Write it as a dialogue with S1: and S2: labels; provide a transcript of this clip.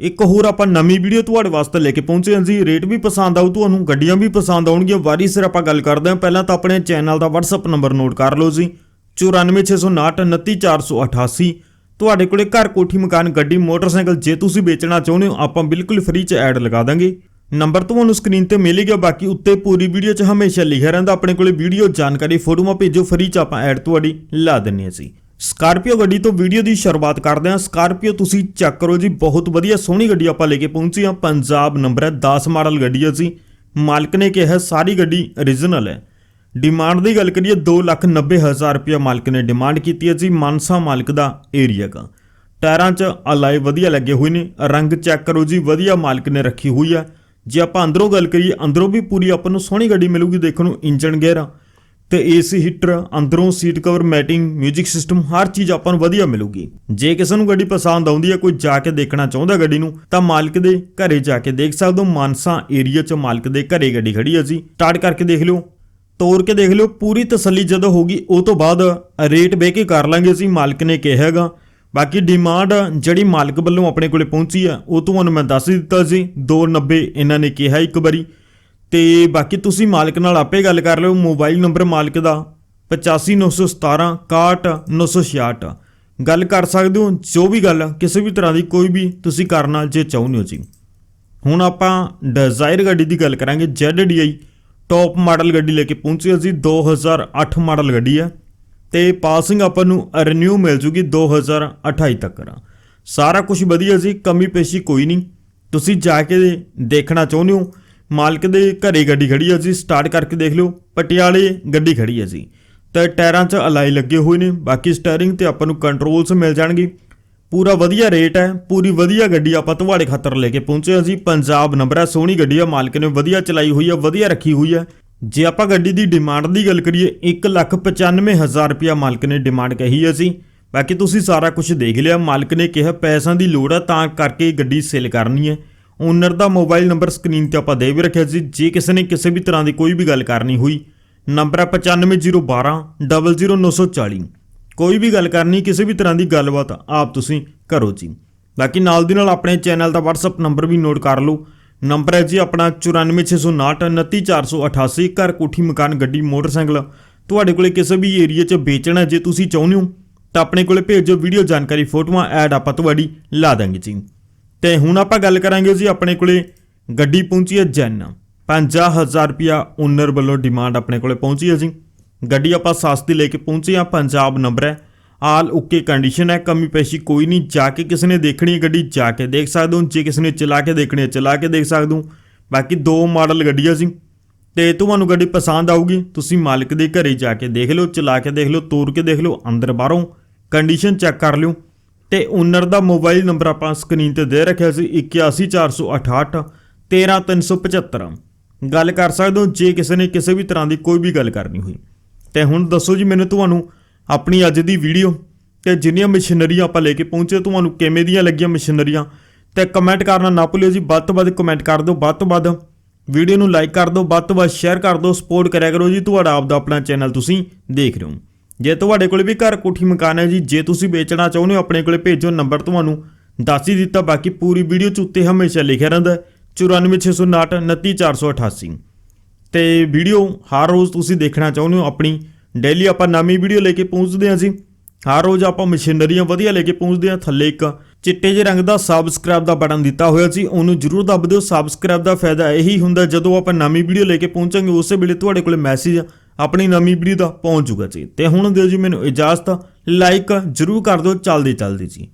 S1: ਇੱਕ ਹੋਰ ਆਪਾਂ ਨਵੀਂ ਵੀਡੀਓ ਤੁਹਾਡੇ ਵਾਸਤੇ ਲੈ ਕੇ ਪਹੁੰਚੇ ਹਾਂ ਜੀ। ਰੇਟ ਵੀ ਪਸੰਦ ਆਊ, ਤੁਹਾਨੂੰ ਗੱਡੀਆਂ ਵੀ ਪਸੰਦ ਆਉਣਗੀਆਂ। ਵਾਰੀ ਸਿਰ ਆਪਾਂ ਗੱਲ ਕਰਦੇ ਹਾਂ। ਪਹਿਲਾਂ ਤਾਂ ਆਪਣੇ ਚੈਨਲ ਦਾ WhatsApp ਨੰਬਰ ਨੋਟ ਕਰ ਲਓ ਜੀ। 9469299488 ਤੁਹਾਡੇ ਕੋਲੇ ਘਰ ਕੋਠੀ ਮਕਾਨ, ਗੱਡੀ, ਮੋਟਰਸਾਈਕਲ ਜੇ ਤੁਸੀਂ ਵੇਚਣਾ ਚਾਹੁੰਦੇ ਹੋ, ਆਪਾਂ ਬਿਲਕੁਲ ਫ੍ਰੀ ਚ ਐਡ ਲਗਾ ਦਾਂਗੇ। ਨੰਬਰ ਤੁਹਾਨੂੰ ਸਕਰੀਨ ਤੇ ਮਿਲ ਗਿਆ। ਬਾਕੀ ਉੱਤੇ ਪੂਰੀ ਵੀਡੀਓ 'ਚ ਹਮੇਸ਼ਾ ਲਿਖਿਆ ਰਹਿੰਦਾ। ਆਪਣੇ ਕੋਲੇ ਵੀਡੀਓ ਜਾਣਕਾਰੀ, ਫੋਟੋਆਂ ਭੇਜੋ। ਫ੍ਰੀ 'ਚ ਆਪਾਂ ਐਡ ਤੁਹਾਡੀ ਲਾ ਦਿੰਨੇ ਹਾਂ ਜੀ। ਸਕਾਰਪੀਓ ਗੱਡੀ ਤੋਂ ਵੀਡੀਓ ਦੀ ਸ਼ੁਰੂਆਤ ਕਰਦੇ ਹਾਂ। ਸਕਾਰਪੀਓ, ਤੁਸੀਂ ਚੈੱਕ ਕਰੋ ਜੀ, ਬਹੁਤ ਵਧੀਆ ਸੋਹਣੀ ਗੱਡੀ ਆਪਾਂ ਲੈ ਕੇ ਪਹੁੰਚੇ ਹਾਂ। ਪੰਜਾਬ ਨੰਬਰ ਹੈ 10 ਮਾਡਲ ਗੱਡੀ ਹੈ ਜੀ। ਮਾਲਕ ਨੇ ਕਿਹਾ ਸਾਰੀ ਗੱਡੀ origignal ਹੈ। ਡਿਮਾਂਡ ਦੀ ਗੱਲ ਕਰੀਏ 290000 ਰੁਪਏ ਮਾਲਕ ਨੇ ਡਿਮਾਂਡ ਕੀਤੀ ਹੈ ਜੀ, ਮਾਨਸਾ ਮਾਲਕ ਦਾ ਏਰੀਆ ਦਾ ਟਾਇਰਾਂ 'ਚ ਅਲਾਈ ਵਧੀਆ ਲੱਗੇ ਹੋਏ ਨੇ, ਰੰਗ ਚੈੱਕ ਕਰੋ ਜੀ, ਵਧੀਆ ਮਾਲਕ ਨੇ ਰੱਖੀ ਹੋਈ ਹੈ। ਜੇ ਆਪਾਂ ਅੰਦਰੋਂ ਗੱਲ ਕਰੀਏ, ਅੰਦਰੋਂ ਵੀ ਪੂਰੀ ਆਪਾਂ ਨੂੰ ਸੋਹਣੀ ਗੱਡੀ ਮਿਲੂਗੀ ਦੇਖਣ ਨੂੰ ਇੰਜਨ ਗੇਅਰ ਤੇ ਏਸੀ ਹੀਟਰ, ਅੰਦਰੋਂ ਸੀਟ ਕਵਰ, ਮੈਟਿੰਗ, 뮤직 ਸਿਸਟਮ, ਹਰ ਚੀਜ਼ ਆਪਾਂ ਨੂੰ ਵਧੀਆ ਮਿਲੂਗੀ। ਜੇ ਕਿਸੇ ਨੂੰ ਗੱਡੀ ਪਸੰਦ ਆਉਂਦੀ ਹੈ, ਕੋਈ ਜਾ ਕੇ ਦੇਖਣਾ ਚਾਹੁੰਦਾ ਗੱਡੀ ਨੂੰ, ਤਾਂ ਮਾਲਕ ਦੇ ਘਰੇ ਜਾ ਕੇ ਦੇਖ ਸਕਦੇ ਹੋ। ਮਾਨਸਾ ਏਰੀਆ 'ਚ ਮਾਲਕ ਦੇ ਘਰੇ ਗੱਡੀ ਖੜੀ ਹੈ ਜੀ। ਸਟਾਰਟ ਕਰਕੇ ਦੇਖ ਲਿਓ। ਤੋੜ ਕੇ ਦੇਖ ਲਿਓ, ਪੂਰੀ ਤਸੱਲੀ ਜਦੋਂ ਹੋਗੀ ਉਹ ਤੋਂ ਬਾਅਦ ਰੇਟ ਬਹਿ ਕੇ ਕਰ ਲਾਂਗੇ ਅਸੀਂ ਮਾਲਕ ਨੇ ਕਿਹਾ ਹੈਗਾ। ਬਾਕੀ ਡਿਮਾਂਡ ਜਿਹੜੀ ਮਾਲਕ ਵੱਲੋਂ ਆਪਣੇ ਕੋਲੇ ਪਹੁੰਚੀ ਆ ਉਹ ਤੁਹਾਨੂੰ ਮੈਂ ਦੱਸ ਦਿੱਤਾ ਸੀ 290 ਇਹਨਾਂ ਨੇ ਕਿਹਾ ਇੱਕ ਵਾਰੀ। ਤੇ ਬਾਕੀ ਤੁਸੀਂ ਮਾਲਕ ਨਾਲ ਆਪੇ ਗੱਲ ਕਰ ਲਿਓ, ਮੋਬਾਈਲ ਨੰਬਰ ਮਾਲਕ ਦਾ 85917 61966 ਗੱਲ ਕਰ ਸਕਦੇ ਹੋ, ਜੋ ਵੀ ਗੱਲ, ਕਿਸੇ ਵੀ ਤਰ੍ਹਾਂ ਦੀ ਕੋਈ ਵੀ ਤੁਸੀਂ ਕਰਨਾ ਜੇ ਚਾਹੁੰਦੇ ਹੋ ਜੀ। ਹੁਣ ਆਪਾਂ ਡਿਜ਼ਾਇਰ ਗੱਡੀ ਦੀ ਗੱਲ ਕਰਾਂਗੇ ZDI ਟੌਪ ਮਾਡਲ ਗੱਡੀ ਲੈ ਕੇ ਪਹੁੰਚੇ ਅਸੀਂ 2008 ਮਾਡਲ ਗੱਡੀ ਹੈ ਤੇ ਪਾਸਿੰਗ ਆਪਾਂ ਨੂੰ ਰਿਨਿਊ ਮਿਲ ਜੂਗੀ 2028 ਤੱਕ ਸਾਰਾ ਕੁਝ ਵਧੀਆ ਸੀ ਕਮੀ ਪੇਸ਼ੀ ਕੋਈ ਨਹੀਂ। ਤੁਸੀਂ ਜਾ ਕੇ ਦੇਖਣਾ ਚਾਹੁੰਦੇ ਹੋ ਮਾਲਕ ਦੇ ਘਰੇ ਗੱਡੀ ਖੜੀ ਹੈ ਜੀ ਸਟਾਰਟ ਕਰਕੇ ਦੇਖ ਲਿਓ। ਪਟਿਆਲੇ ਗੱਡੀ ਖੜੀ ਹੈ ਜੀ। ਤੇ ਟਾਇਰਾਂ 'ਚ ਅਲਾਈ ਲੱਗੇ ਹੋਏ ਨੇ, ਬਾਕੀ ਸਟੀਅਰਿੰਗ ਤੇ ਆਪਾਂ ਨੂੰ ਕੰਟਰੋਲਸ ਮਿਲ ਜਾਣਗੇ। ਪੂਰਾ ਵਧੀਆ ਰੇਟ ਹੈ, ਪੂਰੀ ਵਧੀਆ ਗੱਡੀ ਆਪਾਂ ਤੁਹਾਡੇ ਖਾਤਰ ਲੈ ਕੇ ਪਹੁੰਚੇ ਹਾਂ ਜੀ। ਪੰਜਾਬ ਨੰਬਰ ਹੈ, ਸੋਹਣੀ ਗੱਡੀ ਆ, ਮਾਲਕ ਨੇ ਵਧੀਆ ਚਲਾਈ ਹੋਈ ਹੈ ਵਧੀਆ ਰੱਖੀ ਹੋਈ ਹੈ ਜੇ ਆਪਾਂ ਗੱਡੀ ਦੀ ਡਿਮਾਂਡ ਦੀ ਗੱਲ ਕਰੀਏ 195000 ਰੁਪਇਆ ਮਾਲਕ ਨੇ ਡਿਮਾਂਡ ਕਹੀ ਹੈ ਜੀ। ਬਾਕੀ ਤੁਸੀਂ ਸਾਰਾ ਕੁਝ ਦੇਖ ਲਿਆ, ਮਾਲਕ ਨੇ ਕਿਹਾ ਪੈਸਿਆਂ ਦੀ ਲੋੜ ਹੈ ਤਾਂ ਕਰਕੇ ਗੱਡੀ ਸੇਲ ਕਰਨੀ ਹੈ। ਓਨਰ ਦਾ ਮੋਬਾਈਲ ਨੰਬਰ ਸਕਰੀਨ ਤੇ ਆਪਾਂ ਦੇ ਵੀ ਰੱਖਿਆ ਸੀ, ਜੇ ਕਿਸੇ ਨੇ ਕਿਸੇ ਵੀ ਤਰ੍ਹਾਂ ਦੀ ਕੋਈ ਵੀ ਗੱਲ ਕਰਨੀ ਹੋਈ ਨੰਬਰ ਹੈ 95012 00940 ਕੋਈ ਵੀ ਗੱਲ ਕਰਨੀ, ਕਿਸੇ ਵੀ ਤਰ੍ਹਾਂ ਦੀ ਗੱਲਬਾਤ, ਆਪ ਤੁਸੀਂ ਕਰੋ ਜੀ। ਬਾਕੀ ਨਾਲ ਦੀ ਨਾਲ ਆਪਣੇ ਚੈਨਲ ਦਾ WhatsApp ਨੰਬਰ ਵੀ ਨੋਟ ਕਰ ਲਓ। ਨੰਬਰ ਹੈ ਜੀ ਆਪਣਾ 9469299488 ਘਰ ਕੋਠੀ, ਮਕਾਨ, ਗੱਡੀ, ਮੋਟਰਸਾਈਕਲ। ਤੁਹਾਡੇ ਕੋਲੇ ਕਿਸੇ ਵੀ ਏਰੀਆ 'ਚ ਵੇਚਣਾ ਜੇ ਤੁਸੀਂ ਚਾਹੁੰਦੇ ਹੋ, ਤਾਂ ਆਪਣੇ ਕੋਲੇ ਭੇਜੋ। ਵੀਡੀਓ ਜਾਣਕਾਰੀ, ਫੋਟੋਆਂ ਐਡ ਆਪਾਂ ਤੁਹਾਡੀ ਲਾ ਦਾਂਗੇ ਜੀ। ਤੇ ਹੁਣ ਆਪਾਂ ਗੱਲ ਕਰਾਂਗੇ ਜੀ ਆਪਣੇ ਕੋਲੇ ਗੱਡੀ ਪਹੁੰਚੀ ਹੈ ਜੈਨ। 50000 ਰੁਪਿਆ ਓਨਰ ਵੱਲੋਂ ਡਿਮਾਂਡ ਆਪਣੇ ਕੋਲੇ ਪਹੁੰਚੀ ਹੈ ਜੀ। ਗੱਡੀ ਆਪਾਂ ਸਸਤੀ ਲੈ ਕੇ ਪਹੁੰਚੇ ਆ ਪੰਜਾਬ ਨੰਬਰ ਹੈ। ਆਲ ਓਕੇ ਕੰਡੀਸ਼ਨ ਹੈ, ਕਮੀ ਪੇਸ਼ੀ ਕੋਈ ਨਹੀਂ, ਜਾ ਕੇ ਕਿਸੇ ਨੇ ਦੇਖਣੀ ਹੈ ਗੱਡੀ, ਜਾ ਕੇ ਦੇਖ ਸਕਦੇ ਹੋ। ਜੇ ਕਿਸੇ ਨੇ ਚਲਾ ਕੇ ਦੇਖਣੀ ਹੈ, ਚਲਾ ਕੇ ਦੇਖ ਸਕਦੇ ਹੋ। ਬਾਕੀ ਦੋ ਮਾਡਲ ਗੱਡੀਆਂ ਸੀ ਤੇ ਤੁਹਾਨੂੰ ਗੱਡੀ ਪਸੰਦ ਆਊਗੀ, ਤੁਸੀਂ ਮਾਲਕ ਦੇ ਘਰੇ ਜਾ ਕੇ ਦੇਖ ਲਿਓ, ਚਲਾ ਕੇ ਦੇਖ ਲਿਓ ਤੋੜ ਕੇ ਦੇਖ ਲਓ, ਅੰਦਰ ਬਾਹਰੋਂ। ਕੰਡੀਸ਼ਨ ਚੈੱਕ ਕਰ ਲਿਓ। ਤੇ ਓਨਰ ਦਾ ਮੋਬਾਈਲ ਨੰਬਰ ਆਪਾਂ ਸਕਰੀਨ ਤੇ ਦੇ ਰੱਖਿਆ ਸੀ 81468 13375 ਗੱਲ ਕਰ ਸਕਦੇ ਹੋ, ਜੇ ਕਿਸੇ ਨੇ ਕਿਸੇ ਵੀ ਤਰ੍ਹਾਂ ਦੀ ਕੋਈ ਵੀ ਗੱਲ ਕਰਨੀ ਹੋਈ। ਤੇ ਹੁਣ ਦੱਸੋ ਜੀ ਮੈਨੂੰ ਤੁਹਾਨੂੰ ਆਪਣੀ ਅੱਜ ਦੀ ਵੀਡੀਓ ਤੇ ਜਿੰਨੀਆਂ ਮਸ਼ੀਨਰੀਆਂ ਆਪਾਂ ਲੈ ਕੇ ਪਹੁੰਚੇ, ਤੁਹਾਨੂੰ ਕਿਵੇਂ ਦੀਆਂ ਲੱਗੀਆਂ ਮਸ਼ੀਨਰੀਆਂ ਤੇ ਕਮੈਂਟ ਕਰਨਾ ਨਾ ਭੁੱਲਿਓ ਜੀ, ਵੱਧ ਤੋਂ ਵੱਧ ਕਮੈਂਟ ਕਰ ਦਿਓ, ਵੱਧ ਤੋਂ ਵੱਧ ਵੀਡੀਓ ਨੂੰ ਲਾਈਕ ਕਰ ਦਿਓ, ਵੱਧ ਤੋਂ ਵੱਧ ਸ਼ੇਅਰ ਕਰ ਦਿਓ ਸਪੋਰਟ ਕਰਿਆ ਕਰੋ ਜੀ, ਤੁਹਾਡਾ ਆਪਦਾ ਆਪਣਾ ਚੈਨਲ ਤੁਸੀਂ ਦੇਖ ਰਹੇ ਹੋ। ਜੇ ਤੁਹਾਡੇ ਕੋਲ ਵੀ ਘਰ ਕੋਠੀ ਮਕਾਨ ਹੈ ਜੀ, ਜੇ ਤੁਸੀਂ ਵੇਚਣਾ ਚਾਹੁੰਦੇ ਹੋ, ਆਪਣੇ ਕੋਲੇ ਭੇਜੋ ਨੰਬਰ ਤੁਹਾਨੂੰ। ਦੱਸ ਹੀ ਦਿੱਤਾ, ਬਾਕੀ ਪੂਰੀ ਵੀਡੀਓ ਚ ਉੱਤੇ ਹਮੇਸ਼ਾ ਲਿਖਿਆ ਰਹਿੰਦਾ 9469 29488 ਤੇ ਵੀਡੀਓ ਹਰ ਰੋਜ਼ ਤੁਸੀਂ ਦੇਖਣਾ ਚਾਹੁੰਦੇ ਹੋ, ਆਪਣੀ ਡੇਲੀ ਆਪਾਂ ਨਵੀਂ ਵੀਡੀਓ ਲੈ ਕੇ ਪਹੁੰਚਦੇ ਹਾਂ ਜੀ। ਹਰ ਰੋਜ਼ ਆਪਾਂ ਮਸ਼ੀਨਰੀਆਂ ਵਧੀਆ ਲੈ ਕੇ ਪਹੁੰਚਦੇ ਹਾਂ, ਥੱਲੇ ਇੱਕ ਚਿੱਟੇ ਜਿਹੇ ਰੰਗ ਦਾ ਸਬਸਕ੍ਰਾਈਬ ਦਾ ਬਟਨ ਦਿੱਤਾ ਹੋਇਆ ਸੀ ਉਹਨੂੰ ਜਰੂਰ ਦੱਬ ਦਿਓ। ਸਬਸਕ੍ਰਾਈਬ ਦਾ ਫਾਇਦਾ ਇਹੀ ਹੁੰਦਾ, ਜਦੋਂ ਆਪਾਂ ਨਵੀਂ ਵੀਡੀਓ ਲੈ ਕੇ ਪਹੁੰਚਾਂਗੇ, ਉਸੇ ਵੇਲੇ ਤੁਹਾਡੇ ਕੋਲ ਮੈਸੇਜ ਆਪਣੀ ਨਵੀਂ ਪੀੜ੍ਹੀ ਦਾ ਪਹੁੰਚ ਜੂਗਾ ਜੀ ਤੇ ਹੁਣ ਦਿਓ ਜੀ ਮੈਨੂੰ ਇਜਾਜ਼ਤ ਲਾਈਕ ਜਰੂਰ ਕਰ ਦਿਓ ਚੱਲਦੇ ਚੱਲਦੇ ਜੀ।